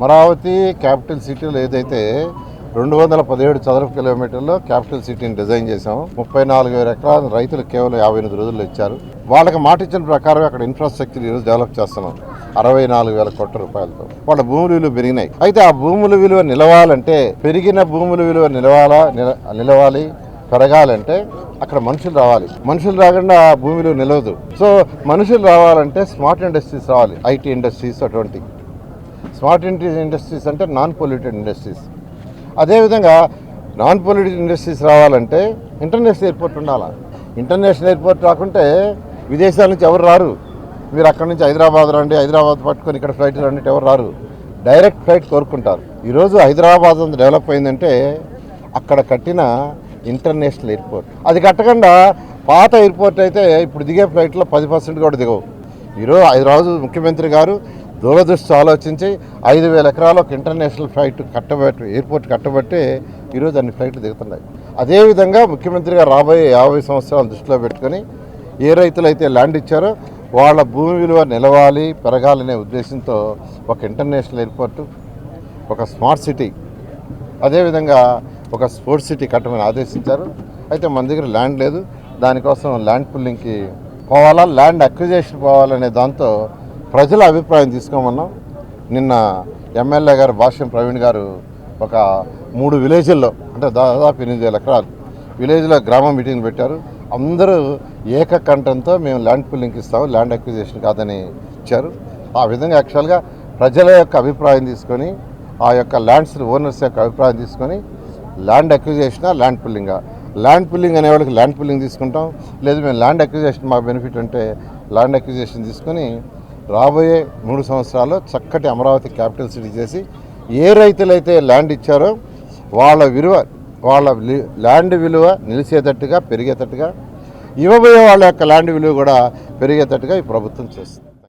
Amaravati capital సిటీలో ఏదైతే రెండు వందల పదిహేడు చదరపు కిలోమీటర్లో క్యాపిటల్ సిటీని డిజైన్ చేశాము ముప్పై నాలుగు వేల ఎకరాల రైతులు కేవలం యాభై ఎనిమిది రోజుల్లో ఇచ్చారు. వాళ్ళకి మాట ఇచ్చిన ప్రకారం అక్కడ ఇన్ఫ్రాస్ట్రక్చర్ ఈరోజు డెవలప్ చేస్తున్నాం. అరవై నాలుగు వేల కోట్ల రూపాయలతో. వాళ్ళ భూముల విలువ పెరిగినాయి. అయితే ఆ భూముల విలువ నిలవాలంటే పెరిగిన భూముల విలువ నిలవాలా నిల- నిలవాలి పెరగాలంటే అక్కడ మనుషులు రావాలి. మనుషులు రాకుండా ఆ భూమిలో నిలవదు. సో మనుషులు రావాలంటే స్మార్ట్ ఇండస్ట్రీస్ రావాలి. ఐటీ ఇండస్ట్రీస్ అటువంటి స్మార్ట్ ఇండస్ట్రీస్ అంటే నాన్ పొల్యూటెడ్ ఇండస్ట్రీస్. అదేవిధంగా నాన్ పొల్యూటెడ్ ఇండస్ట్రీస్ రావాలంటే ఇంటర్నేషనల్ ఎయిర్పోర్ట్ ఉండాలి? ఇంటర్నేషనల్ ఎయిర్పోర్ట్ రాకుంటే విదేశాల నుంచి ఎవరు రారు? మీరు అక్కడ నుంచి హైదరాబాద్ రండి హైదరాబాద్ పట్టుకొని ఇక్కడ ఫ్లైట్ రండి ఎవరు రారు? డైరెక్ట్ ఫ్లైట్ కోరుకుంటారు. ఈరోజు హైదరాబాద్ అంత డెవలప్ అయిందంటే అక్కడ కట్టిన ఇంటర్నేషనల్ ఎయిర్పోర్ట్. అది కట్టకుండా పాత ఎయిర్పోర్ట్ అయితే ఇప్పుడు దిగే ఫ్లైట్లో పది పర్సెంట్ కూడా దిగవు. ఈరోజు హైదరాబాద్ ముఖ్యమంత్రి గారు దూరదృష్టి ఆలోచించి ఐదు వేల ఎకరాలు ఒక ఇంటర్నేషనల్ ఫ్లైట్ కట్టబెట్టి ఎయిర్పోర్ట్ కట్టబట్టి ఈరోజు అన్ని ఫ్లైట్లు దిగుతున్నాయి. అదేవిధంగా ముఖ్యమంత్రిగా రాబోయే యాభై సంవత్సరాలు దృష్టిలో పెట్టుకొని ఏ రైతులైతే ల్యాండ్ ఇచ్చారో వాళ్ళ భూమి విలువ నిలవాలి పెరగాలనే ఉద్దేశంతో ఒక ఇంటర్నేషనల్ ఎయిర్పోర్టు ఒక స్మార్ట్ సిటీ అదేవిధంగా ఒక స్పోర్ట్స్ సిటీ కట్టమని ఆదేశించారు. అయితే మన దగ్గర ల్యాండ్ లేదు. దానికోసం ల్యాండ్ పుల్లింగ్కి పోవాలా? ల్యాండ్ అక్విజేషన్ పోవాలనే దాంతో ప్రజల అభిప్రాయం తీసుకోమన్నాం. నిన్న ఎమ్మెల్యే గారు భాష్యం ప్రవీణ్ గారు ఒక మూడు విలేజ్ల్లో అంటే దాదాపు ఎనిమిది వేల ఎకరాలు విలేజ్లో గ్రామ మీటింగ్ పెట్టారు. అందరూ ఏకకంఠంతో మేము ల్యాండ్ పుల్లింగ్ ఇస్తాము ల్యాండ్ అక్విజిషన్ కాదని ఇచ్చారు. ఆ విధంగా యాక్చువల్గా ప్రజల యొక్క అభిప్రాయం తీసుకొని ఆ యొక్క ల్యాండ్స్ ఓనర్స్ యొక్క అభిప్రాయం తీసుకొని ల్యాండ్ అక్విజిషనా ల్యాండ్ పుల్లింగా ల్యాండ్ పుల్లింగ్ అనే వాళ్ళకి ల్యాండ్ పుల్లింగ్ తీసుకుంటాం. లేదు మేము ల్యాండ్ అక్విజిషన్ మా బెనిఫిట్ అంటే ల్యాండ్ అక్విజిషన్ తీసుకొని రాబోయే మూడు సంవత్సరాల్లో చక్కటి అమరావతి క్యాపిటల్ సిటీ చేసి ఏ రైతులైతే ల్యాండ్ ఇచ్చారో వాళ్ళ విలువ వాళ్ళ ల్యాండ్ విలువ నిలిచేటట్టుగా పెరిగేటట్టుగా ఇవ్వబోయే వాళ్ళ యొక్క ల్యాండ్ విలువ కూడా పెరిగేటట్టుగా ఈ ప్రభుత్వం చేస్తుంది.